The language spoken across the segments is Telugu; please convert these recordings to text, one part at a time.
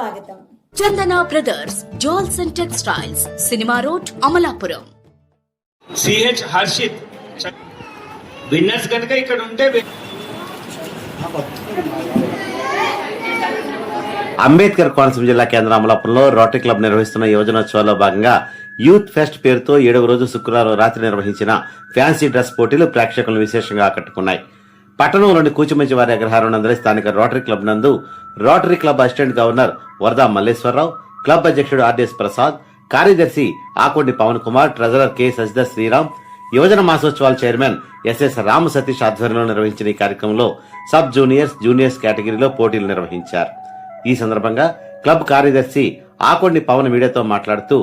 స్వాగతం. Chandana brothers jewels and textiles cinema road Amalapuram. CH Harshith. Winners కనుక ఇక్కడ ఉంటే అంబేద్కర్ కోనసీమ జిల్లా కేంద్ర అమలాపురంలో రోటరీ క్లబ్ నిర్వహిస్తున్న యోజనోత్సవాల్లో భాగంగా యూత్ ఫెస్ట్ పేరుతో ఏడవ రోజు శుక్రవారం రాత్రి నిర్వహించిన ఫ్యాన్సీ డ్రెస్ పోటీలు ప్రేక్షకులను విశేషంగా ఆకట్టుకున్నాయి. పట్టణంలోని కూచిమంచి వారి అగ్రహారం నందరి స్థానిక రోటరీ క్లబ్ నందు rotary club assistant governor Varada Malleswararao. Club అధ్యక్షుడు ఆర్డీఎస్ ప్రసాద్. కార్యదర్శి ఆకొండి పవన్ కుమార్ ట్రెజరర్ కె శశిధర్ శ్రీరామ్. యువజన మాసోత్సవాల చైర్మన్ ఎస్ఎస్ రామ సతీష్ ఆధ్వర్యంలో నిర్వహించిన ఈ కార్యక్రమంలో సబ్ జూనియర్స్ జూనియర్స్ కేటగిరీలో పోటీలు నిర్వహించారు. ఈ సందర్భంగా క్లబ్ కార్యదర్శి ఆకొండి పవన్ మీడియాతో మాట్లాడుతూ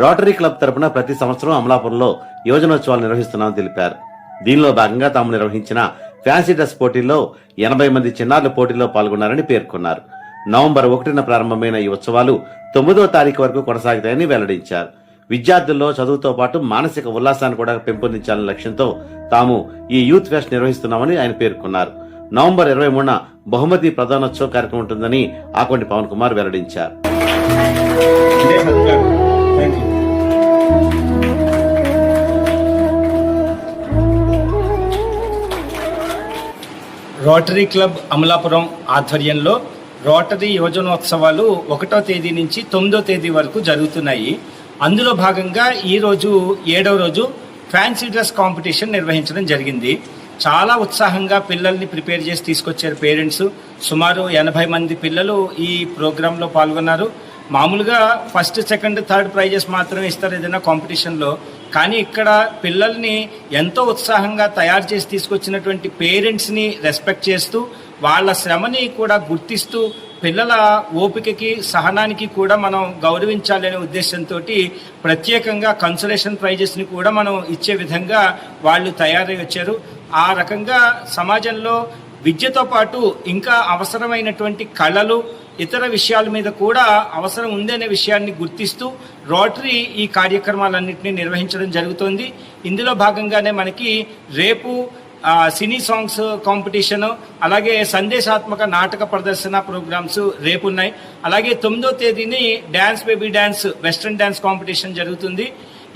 రోటరీ క్లబ్ తరపున ప్రతి సంవత్సరం అమలాపురంలో యువజనోత్సవాలు నిర్వహిస్తున్నామని తెలిపారు. దీనిలో భాగంగా తాము నిర్వహించిన ఫ్యాన్సీ డ్రెస్ పోటీల్లో ఎనభై మంది చిన్నారులు పోటీలో పాల్గొన్నారని పేర్కొన్నారు. నవంబర్ ఒకటిన ప్రారంభమైన ఈ ఉత్సవాలు తొమ్మిదో తారీఖు వరకు కొనసాగుతాయని వెల్లడించారు. విద్యార్థుల్లో చదువుతో పాటు మానసిక ఉల్లాసాన్ని కూడా పెంపొందించాలనే లక్ష్యంతో తాము ఈ యూత్ ఫెస్ట్ నిర్వహిస్తున్నామని ఆయన పేర్కొన్నారు. నవంబర్ ఇరవై మూడున బహుమతి ప్రధానోత్సవ కార్యక్రమం ఉంటుందని ఆకొండి పవన్ కుమార్ వెల్లడించారు. రోటరీ క్లబ్ అమలాపురం ఆధ్వర్యంలో రోటరీ యువజనోత్సవాలు ఒకటో తేదీ నుంచి తొమ్మిదో తేదీ వరకు జరుగుతున్నాయి. అందులో భాగంగా ఈరోజు ఏడవ రోజు ఫ్యాన్సీ డ్రెస్ కాంపిటీషన్ నిర్వహించడం జరిగింది. చాలా ఉత్సాహంగా పిల్లల్ని ప్రిపేర్ చేసి తీసుకొచ్చారు పేరెంట్స్. సుమారు ఎనభై మంది పిల్లలు ఈ ప్రోగ్రాంలో పాల్గొన్నారు. మామూలుగా ఫస్ట్ సెకండ్ థర్డ్ ప్రైజెస్ మాత్రమే ఇస్తారు ఏదైనా కాంపిటీషన్లో కానీ ఇక్కడ పిల్లల్ని ఎంతో ఉత్సాహంగా తయారు చేసి తీసుకొచ్చినటువంటి పేరెంట్స్ని రెస్పెక్ట్ చేస్తూ వాళ్ళ శ్రమని కూడా గుర్తిస్తూ పిల్లల ఓపికకి సహనానికి కూడా మనం గౌరవించాలనే ఉద్దేశంతో ప్రత్యేకంగా కన్సలేషన్ ప్రైజెస్ని కూడా మనం ఇచ్చే విధంగా వాళ్ళు తయారై వచ్చారు. ఆ రకంగా సమాజంలో విద్యతో పాటు ఇంకా అవసరమైనటువంటి కళలు ఇతర విషయాల మీద కూడా అవసరం ఉందనే విషయాన్ని గుర్తిస్తూ రోటరీ ఈ కార్యక్రమాలన్నింటినీ నిర్వహించడం జరుగుతోంది. ఇందులో భాగంగానే మనకి రేపు సినీ సాంగ్స్ కాంపిటీషన్ అలాగే సందేశాత్మక నాటక ప్రదర్శన ప్రోగ్రామ్స్ రేపు ఉన్నాయి అలాగే తొమ్మిదో తేదీని dance baby dance western dance competition జరుగుతుంది.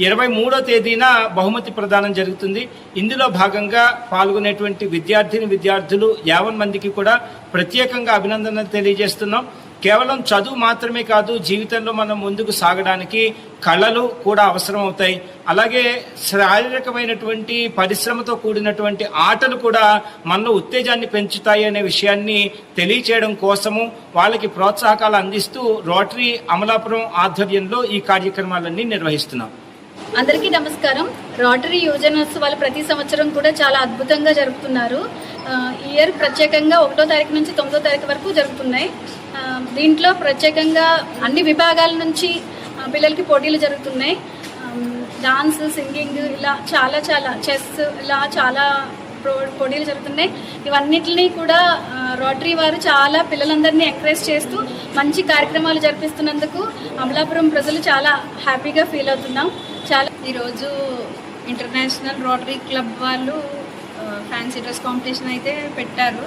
ఇరవై మూడో తేదీన బహుమతి ప్రదానం జరుగుతుంది. ఇందులో భాగంగా పాల్గొనేటువంటి విద్యార్థిని విద్యార్థులు యావన్ మందికి కూడా ప్రత్యేకంగా అభినందనలు తెలియజేస్తున్నాం. కేవలం చదువు మాత్రమే కాదు జీవితంలో మనం ముందుకు సాగడానికి కళలు కూడా అవసరం అవుతాయి అలాగే శారీరకమైనటువంటి పరిశ్రమతో కూడినటువంటి ఆటలు కూడా మనలో ఉత్తేజాన్ని పెంచుతాయి అనే విషయాన్ని తెలియచేయడం కోసము వాళ్ళకి ప్రోత్సాహకాలు అందిస్తూ రోటరీ అమలాపురం ఆధ్వర్యంలో ఈ కార్యక్రమాలన్నీ నిర్వహిస్తున్నాం. అందరికీ నమస్కారం. రోటరీ యువజనోత్సవాలు ప్రతి సంవత్సరం కూడా చాలా అద్భుతంగా జరుపుతున్నారు. ఇయర్ ప్రత్యేకంగా ఒకటో తారీఖు నుంచి తొమ్మిదో తారీఖు వరకు జరుగుతున్నాయి. దీంట్లో ప్రత్యేకంగా అన్ని విభాగాల నుంచి పిల్లలకి పోటీలు జరుగుతున్నాయి. డాన్స్ సింగింగ్ ఇలా చాలా చాలా చెస్ ఇలా చాలా ప్రో- పోటీలు జరుగుతున్నాయి. ఇవన్నిటిని కూడా రోటరీ వారు చాలా పిల్లలందరినీ ఎంకరేజ్ చేస్తూ మంచి కార్యక్రమాలు జరిపిస్తున్నందుకు అమలాపురం ప్రజలు చాలా హ్యాపీగా ఫీల్ అవుతున్నాం. చాలా ఈరోజు ఇంటర్నేషనల్ రోటరీ క్లబ్ వాళ్ళు ఫ్యాన్సీ డ్రెస్ కాంపిటీషన్ అయితే పెట్టారు.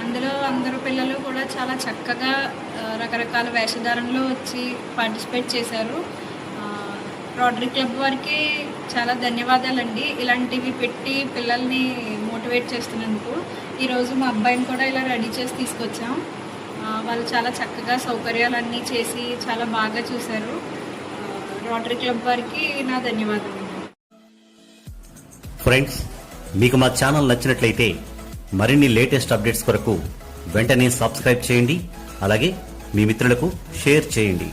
అందులో అందరూ పిల్లలు కూడా చాలా చక్కగా రకరకాల వేషధారణలో వచ్చి పార్టిసిపేట్ చేశారు. రోటరీ క్లబ్ వారికి చాలా ధన్యవాదాలండి. ఇలాంటివి పెట్టి పిల్లల్ని మోటివేట్ చేస్తున్నందుకు ఈరోజు మా అబ్బాయిని కూడా ఇలా రెడీ చేసి తీసుకొచ్చాం. వాళ్ళు చాలా చక్కగా సౌకర్యాలన్నీ చేసి చాలా బాగా చూశారు. రోటరీ క్లబ్ వారికి నా ధన్యవాదాలు ఫ్రెండ్స్ మీకు మా ఛానల్ నచ్చినట్లయితే మరిన్ని లేటెస్ట్ అప్డేట్స్ కొరకు వెంటనే సబ్స్క్రైబ్ చేయండి అలాగే మీ మిత్రులకు షేర్ చేయండి.